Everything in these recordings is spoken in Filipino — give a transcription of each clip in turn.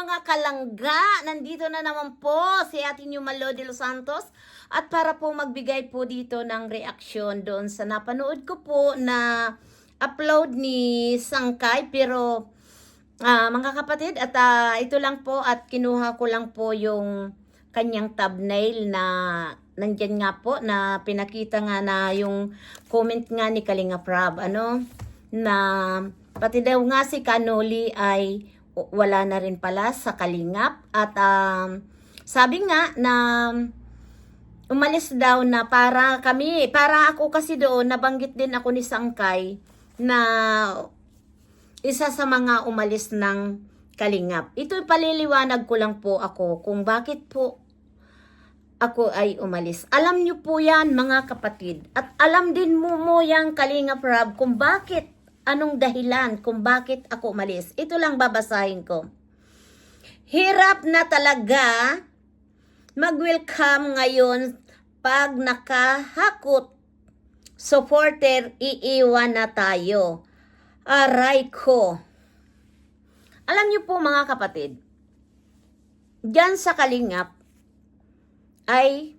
mga kalangga, nandito na naman po si ating yung Malo de los Santos. At para po magbigay po dito ng reaksyon doon sa napanood ko po na upload ni Sangkay. Pero ah, mga kapatid at ah, ito lang po at kinuha ko lang po yung kanyang thumbnail na nandyan nga po na pinakita nga na yung comment nga ni Kalinga Prab ano? Na pati daw nga si Kanoli ay wala na rin pala sa Kalingap at um, sabi nga na umalis daw na para kami, para ako kasi doon, nabanggit din ako ni Sangkay na isa sa mga umalis ng Kalingap. Ito paliliwanag ko lang po ako kung bakit po ako ay umalis. Alam niyo po yan mga kapatid. At alam din mo mo yung Kalingap Rob kung bakit, anong dahilan kung bakit ako umalis. Ito lang babasahin ko. Hirap na talaga mag-welcome ngayon pag nakahakot supporter iiwan na tayo. Aray ko. Alam niyo po mga kapatid, dyan sa Kalingap ay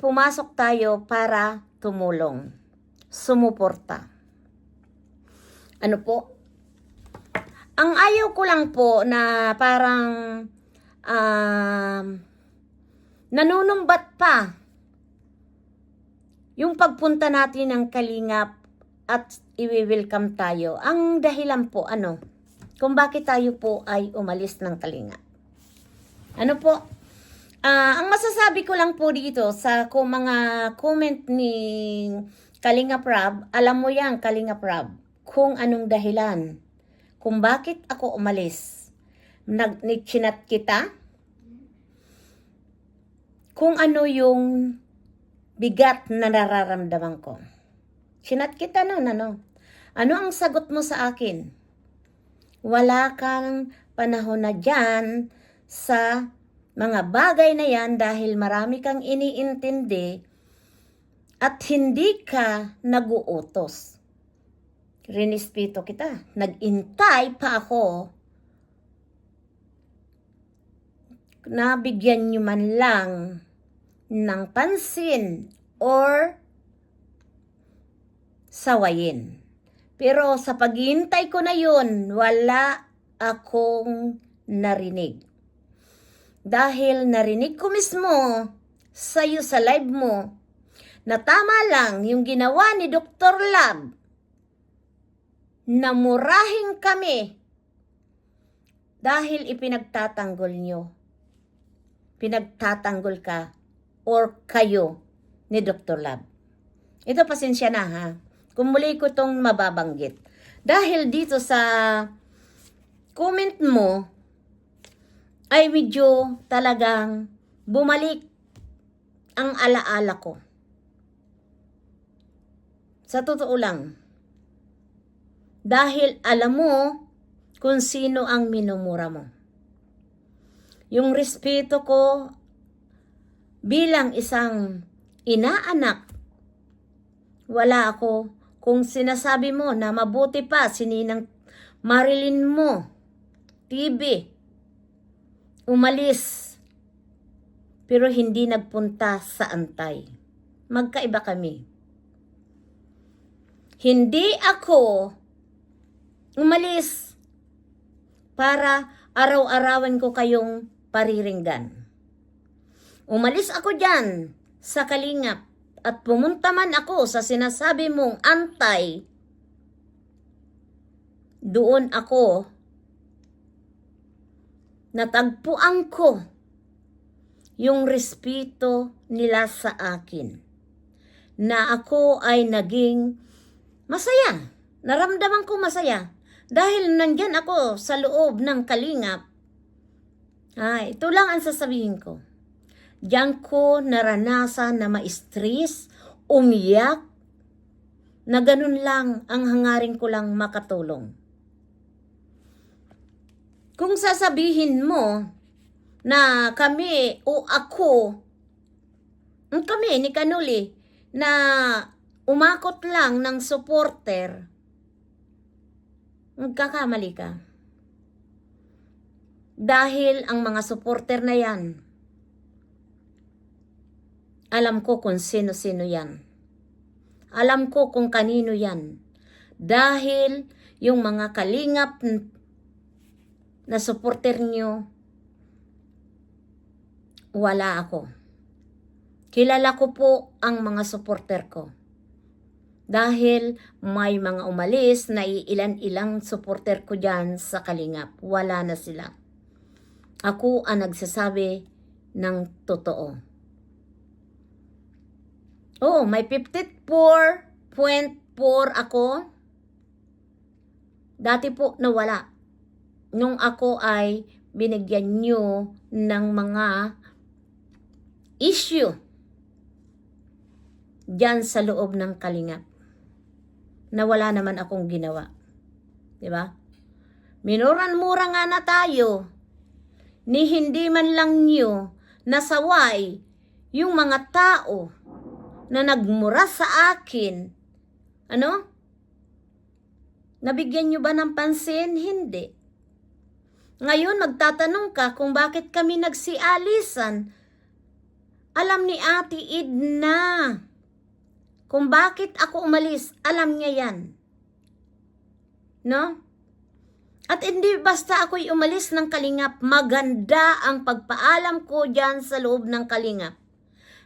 pumasok tayo para tumulong, sumuporta. Ano po? Ang ayaw ko lang po na parang um, nanunumbat pa yung pagpunta natin ng Kalingap at iwi-welcome tayo. Ang dahilan po, ano, kung bakit tayo po ay umalis ng Kalingap. Ano po? Ah, ang masasabi ko lang po dito sa kung mga comment ni Kalinga Prab, alam mo yan, Kalinga Prab, kung anong dahilan, kung bakit ako umalis. Nag chinat kita, kung ano yung bigat na nararamdaman ko. Chinat kita noon, ano? Ano ang sagot mo sa akin? Wala kang panahon na dyan sa mga bagay na yan dahil marami kang iniintindi at hindi ka naguutos. Rinispito kita. Nag-intay pa ako na bigyan nyo man lang ng pansin or sawayin. Pero sa paghihintay ko na yun, wala akong narinig. Dahil narinig ko mismo sa'yo sa live mo na tama lang yung ginawa ni Dr. Lab na kami dahil ipinagtatanggol nyo. Pinagtatanggol ka or kayo ni Dr. Lab. Ito pasensya na ha. Kung muli ko itong mababanggit. Dahil dito sa comment mo, ay medyo talagang bumalik ang alaala ko. Sa totoo lang. Dahil alam mo kung sino ang minumura mo. Yung respeto ko bilang isang inaanak, wala ako kung sinasabi mo na mabuti pa sininang Marilyn mo, TV, umalis, pero hindi nagpunta sa antay. Magkaiba kami. Hindi ako umalis para araw-arawan ko kayong pariringgan. Umalis ako dyan sa kalingap at pumunta man ako sa sinasabi mong antay. Doon ako natagpuan ko yung respeto nila sa akin. Na ako ay naging masaya. Naramdaman ko masaya. Dahil nandyan ako sa loob ng kalingap. Ah, ito lang ang sasabihin ko. Diyan ko naranasan na ma-stress, umiyak, na ganun lang ang hangarin ko lang makatulong. Kung sasabihin mo na kami o ako, kami ni Kanuli, na umakot lang ng supporter, magkakamali ka. Dahil ang mga supporter na yan, alam ko kung sino-sino yan. Alam ko kung kanino yan. Dahil yung mga kalingap na supporter nyo, wala ako. Kilala ko po ang mga supporter ko. Dahil may mga umalis na ilan-ilang supporter ko dyan sa Kalingap. Wala na sila. Ako ang nagsasabi ng totoo. Oh, may 54.4 ako. Dati po nawala. Nung ako ay binigyan nyo ng mga issue dyan sa loob ng kalingap na wala naman akong ginawa. Di ba? Minuran-mura nga na tayo ni hindi man lang nyo nasaway yung mga tao na nagmura sa akin. Ano? Nabigyan nyo ba ng pansin? Hindi. Ngayon, magtatanong ka kung bakit kami nagsialisan. Alam ni Ate Idna kung bakit ako umalis. Alam niya yan. No? At hindi basta ako'y umalis ng kalingap, maganda ang pagpaalam ko dyan sa loob ng kalingap.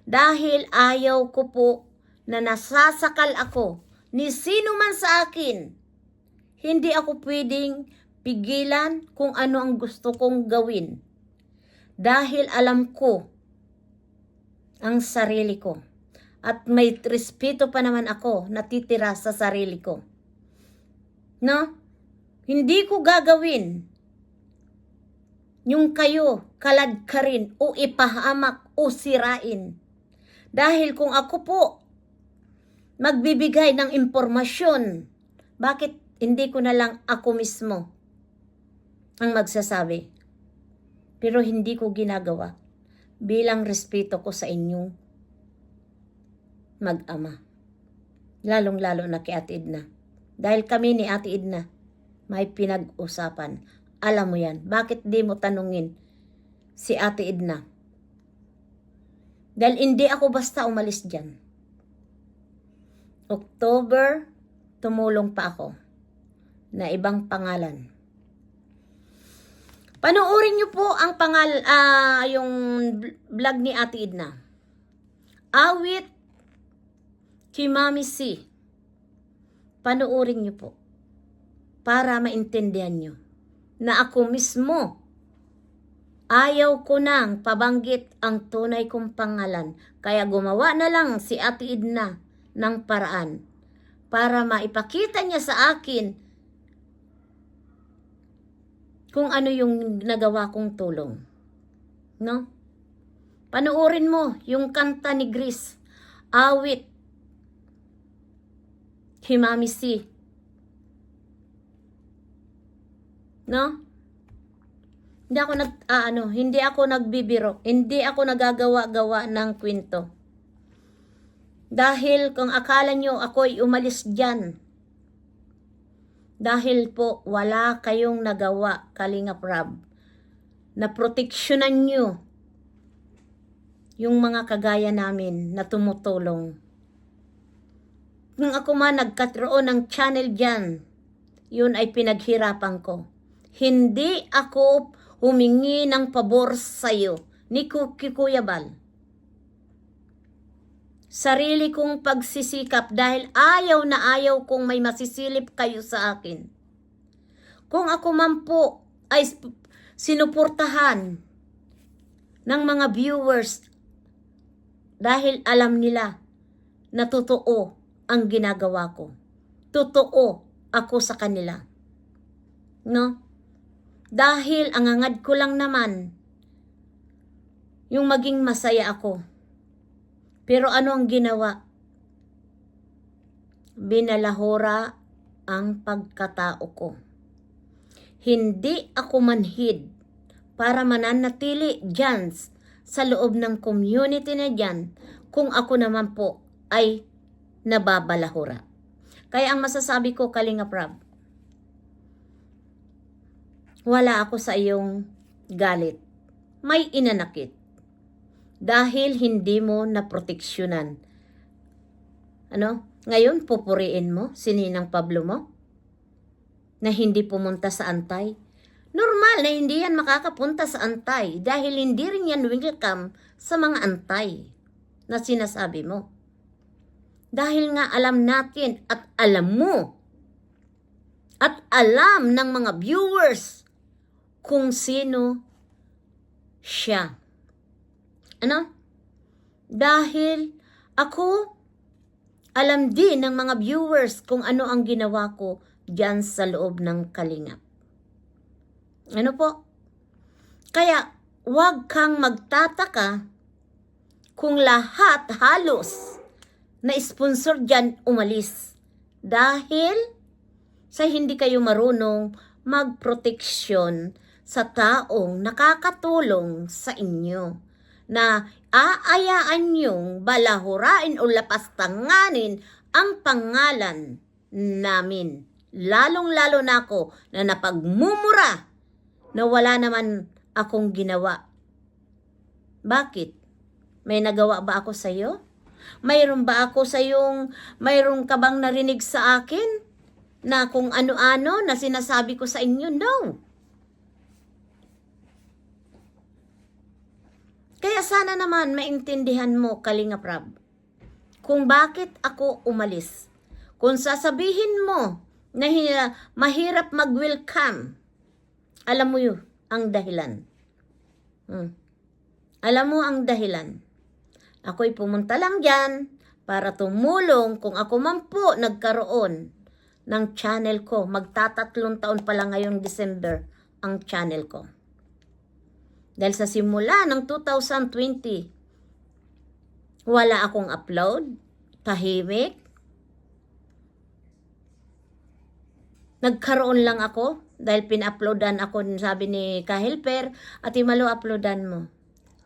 Dahil ayaw ko po na nasasakal ako ni sino man sa akin. Hindi ako pwedeng pigilan kung ano ang gusto kong gawin. Dahil alam ko ang sarili ko. At may respeto pa naman ako natitira sa sarili ko. No? Hindi ko gagawin yung kayo kalad ka rin o ipahamak o sirain. Dahil kung ako po magbibigay ng impormasyon, bakit hindi ko na lang ako mismo ang magsasabi? Pero hindi ko ginagawa bilang respeto ko sa inyong mag-ama. Lalong-lalo na kay Ate Edna. Dahil kami ni Ate Edna, may pinag-usapan. Alam mo yan. Bakit di mo tanungin si Ate Edna? Dahil hindi ako basta umalis dyan. October, tumulong pa ako na ibang pangalan. Panoorin niyo po ang pangal ah, yung vlog ni Ate Edna. Awit kay Mami C. Panoorin niyo po para maintindihan niyo na ako mismo ayaw ko nang pabanggit ang tunay kong pangalan. Kaya gumawa na lang si Ate Edna ng paraan para maipakita niya sa akin kung ano yung nagawa kong tulong. No? Panoorin mo yung kanta ni Gris. Awit. Himami C. No? Hindi ako nag ah, ano, hindi ako nagbibiro. Hindi ako nagagawa-gawa ng kwento. Dahil kung akala nyo ako'y umalis dyan, dahil po wala kayong nagawa, Kalinga Prab, na proteksyonan nyo yung mga kagaya namin na tumutulong. Nung ako man nagkaroon ng channel dyan, yun ay pinaghirapan ko. Hindi ako humingi ng pabor sa'yo ni Kuya Bal sarili kong pagsisikap dahil ayaw na ayaw kong may masisilip kayo sa akin. Kung ako man po ay sinuportahan ng mga viewers dahil alam nila na totoo ang ginagawa ko. Totoo ako sa kanila. No? Dahil ang angad ko lang naman yung maging masaya ako. Pero ano ang ginawa? Binalahora ang pagkatao ko. Hindi ako manhid para mananatili dyan sa loob ng community na dyan kung ako naman po ay nababalahura. Kaya ang masasabi ko, Kalinga Prab, wala ako sa iyong galit. May inanakit. Dahil hindi mo naproteksyonan. Ano? Ngayon, pupuriin mo si Ninang Pablo mo? Na hindi pumunta sa antay? Normal na hindi yan makakapunta sa antay dahil hindi rin yan welcome sa mga antay na sinasabi mo. Dahil nga alam natin at alam mo at alam ng mga viewers kung sino siya. Ano? Dahil ako, alam din ng mga viewers kung ano ang ginawa ko dyan sa loob ng kalingap. Ano po? Kaya, huwag kang magtataka kung lahat halos na sponsor dyan umalis. Dahil sa hindi kayo marunong magproteksyon sa taong nakakatulong sa inyo na aayaan niyong balahurain o lapastanganin ang pangalan namin. Lalong-lalo na ako na napagmumura na wala naman akong ginawa. Bakit? May nagawa ba ako sa iyo? Mayroon ba ako sa yung mayroon ka bang narinig sa akin na kung ano-ano na sinasabi ko sa inyo? No. Kaya sana naman maintindihan mo, Kalinga Prab, kung bakit ako umalis. Kung sasabihin mo na hi- mahirap mag-welcome, alam mo yun, ang dahilan. Hmm. Alam mo ang dahilan. Ako'y pumunta lang dyan para tumulong kung ako man po nagkaroon ng channel ko. Magtatatlong taon pa lang ngayong December ang channel ko. Dahil sa simula ng 2020, wala akong upload, tahimik. Nagkaroon lang ako dahil pin-uploadan ako, sabi ni Kahilper, at imalo uploadan mo.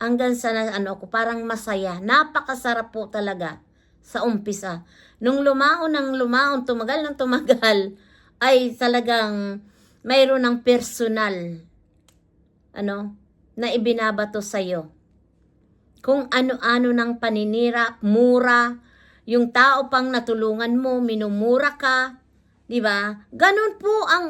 Hanggang sa ano ako, parang masaya. Napakasarap po talaga sa umpisa. Nung lumaon ng lumaon, tumagal ng tumagal, ay talagang mayroon ng personal ano, na ibinabato sa iyo. Kung ano-ano ng paninira, mura, yung tao pang natulungan mo, minumura ka, di ba? Ganun po ang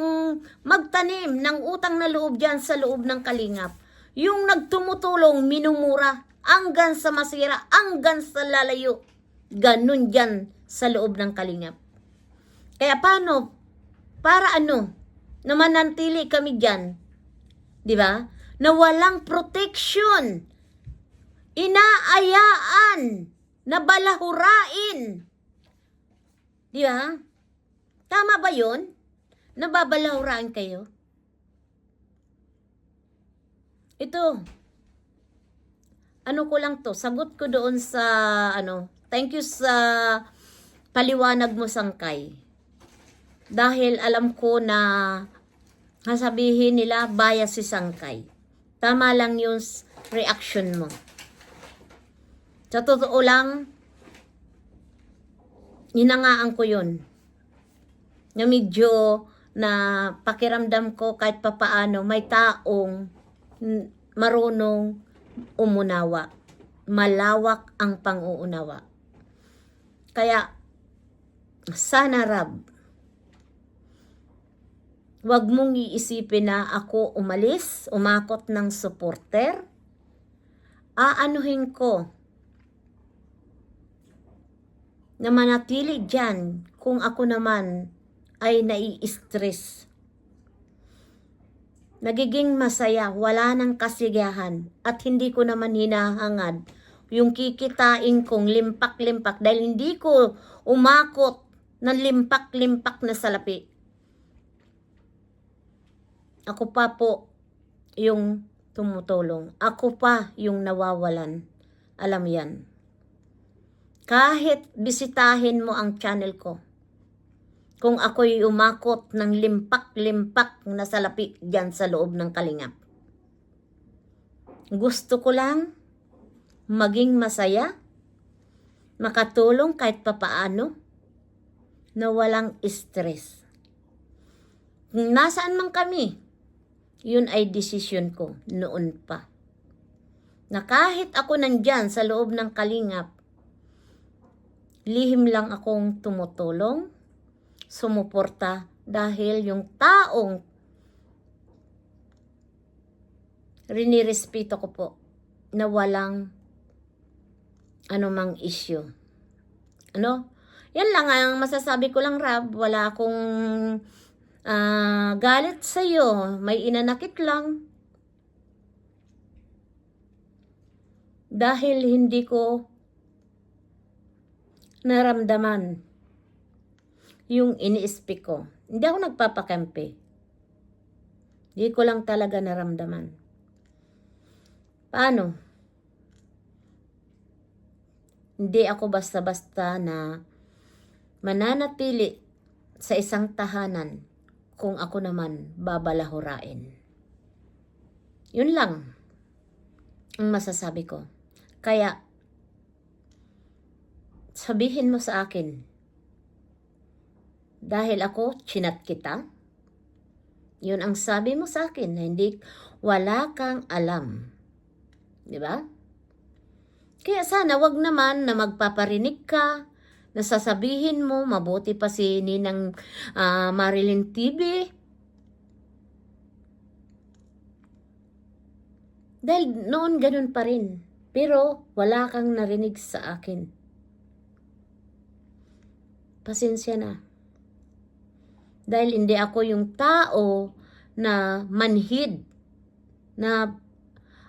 magtanim ng utang na loob diyan sa loob ng kalingap. Yung nagtumutulong, minumura, hanggang sa masira, hanggang sa lalayo. Ganun diyan sa loob ng kalingap. Kaya paano? Para ano? Na manantili kami diyan. Di ba? Na walang protection. Inaayaan. Na balahurain. Di ba? Tama ba yun? Nababalahuraan kayo? Ito. Ano ko lang to, sagot ko doon sa, ano, thank you sa paliwanag mo, Sangkay. Dahil alam ko na sasabihin nila bias si Sangkay. Tama lang yung reaction mo. Sa totoo lang, hinangaan ko yun. Na medyo na pakiramdam ko kahit papaano may taong marunong umunawa. Malawak ang panguunawa. Kaya, sana Rab, Huwag mong iisipin na ako umalis, umakot ng supporter. Aanuhin ko na manatili dyan kung ako naman ay nai-stress. Nagiging masaya, wala nang kasigahan at hindi ko naman hinahangad yung kikitain kong limpak-limpak dahil hindi ko umakot ng limpak-limpak na salapi. Ako pa po yung tumutulong. Ako pa yung nawawalan. Alam yan. Kahit bisitahin mo ang channel ko, kung ako'y umakot ng limpak-limpak na salapi dyan sa loob ng kalingap. Gusto ko lang maging masaya, makatulong kahit papaano, na walang stress. Kung nasaan man kami, Yun ay desisyon ko noon pa. Na kahit ako nandyan sa loob ng kalingap, lihim lang akong tumutulong, sumuporta dahil yung taong rinirespeto ko po na walang anumang issue. Ano? Yan lang ang masasabi ko lang, Rab. Wala akong ah, galit sa'yo. May inanakit lang. Dahil hindi ko naramdaman yung iniispi ko. Hindi ako nagpapakampi. Hindi ko lang talaga naramdaman. Paano? Hindi ako basta-basta na mananatili sa isang tahanan kung ako naman babalahurain. Yun lang ang masasabi ko. Kaya, sabihin mo sa akin, dahil ako chinat kita, yun ang sabi mo sa akin na hindi, wala kang alam. Di ba? Kaya sana wag naman na magpaparinig ka, na sasabihin mo, mabuti pa si Ninang ah, Marilyn TV. Dahil noon ganun pa rin. Pero wala kang narinig sa akin. Pasensya na. Dahil hindi ako yung tao na manhid na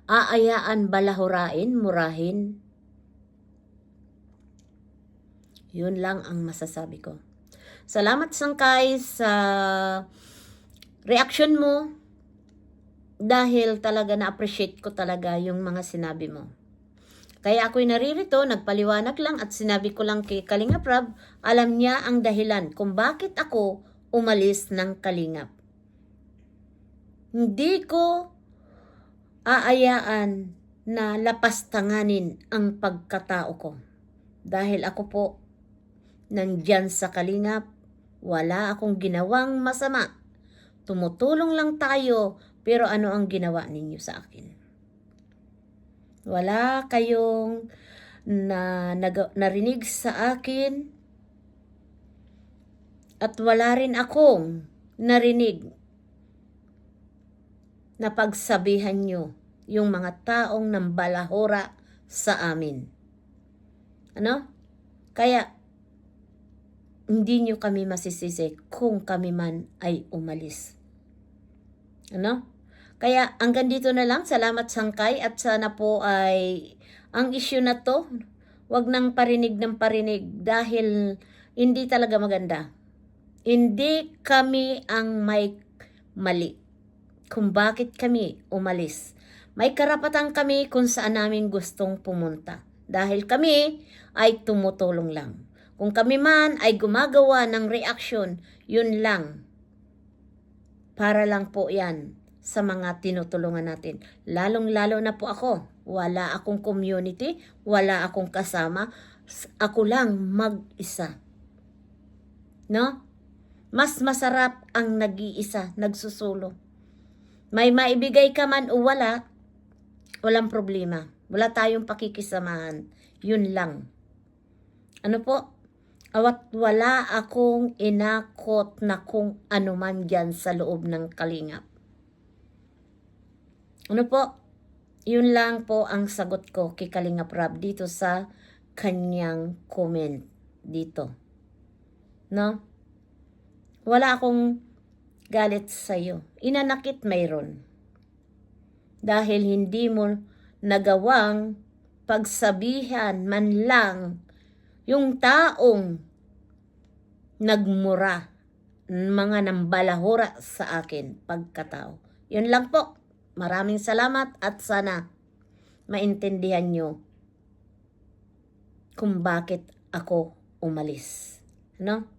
aayaan balahurain, murahin. Yun lang ang masasabi ko. Salamat Sangkay sa reaction mo dahil talaga na-appreciate ko talaga yung mga sinabi mo. Kaya ako'y naririto, nagpaliwanag lang at sinabi ko lang kay Kalingap Rab, alam niya ang dahilan kung bakit ako umalis ng Kalingap. Hindi ko aayaan na lapastanganin ang pagkatao ko. Dahil ako po, nandyan sa Kalingap, wala akong ginawang masama. Tumutulong lang tayo, pero ano ang ginawa ninyo sa akin? Wala kayong na, nag, narinig sa akin at wala rin akong narinig na pagsabihan nyo yung mga taong nambalahora sa amin. Ano? Kaya, hindi nyo kami masisisi kung kami man ay umalis. Ano? Kaya hanggang dito na lang. Salamat Sangkay at sana po ay ang issue na to, wag nang parinig ng parinig dahil hindi talaga maganda. Hindi kami ang may mali kung bakit kami umalis. May karapatan kami kung saan namin gustong pumunta. Dahil kami ay tumutulong lang. Kung kami man ay gumagawa ng reaction, yun lang. Para lang po yan sa mga tinutulungan natin. Lalong-lalo na po ako. Wala akong community, wala akong kasama. Ako lang mag-isa. No? Mas masarap ang nag-iisa, nagsusulo. May maibigay ka man o wala, walang problema. Wala tayong pakikisamahan. Yun lang. Ano po? Awat wala akong inakot na kung ano man dyan sa loob ng kalingap. Ano po? Yun lang po ang sagot ko kay Kalingap Rab dito sa kanyang comment dito. No? Wala akong galit sa iyo. Inanakit mayroon. Dahil hindi mo nagawang pagsabihan man lang yung taong nagmura mga nambalahura sa akin pagkatao. Yun lang po. Maraming salamat at sana maintindihan nyo kung bakit ako umalis. No?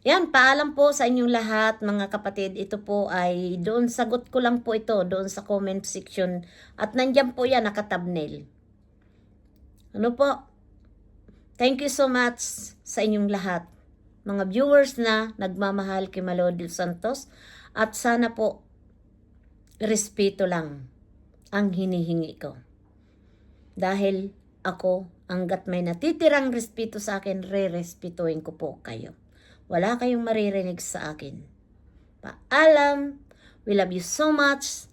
Yan, paalam po sa inyong lahat mga kapatid. Ito po ay doon sagot ko lang po ito doon sa comment section at nandyan po yan nakatabnail. Ano po? Thank you so much sa inyong lahat. Mga viewers na nagmamahal kay Malodil Santos at sana po respeto lang ang hinihingi ko. Dahil ako, hanggat may natitirang respeto sa akin, re-respetuhin ko po kayo. Wala kayong maririnig sa akin. Paalam. We love you so much.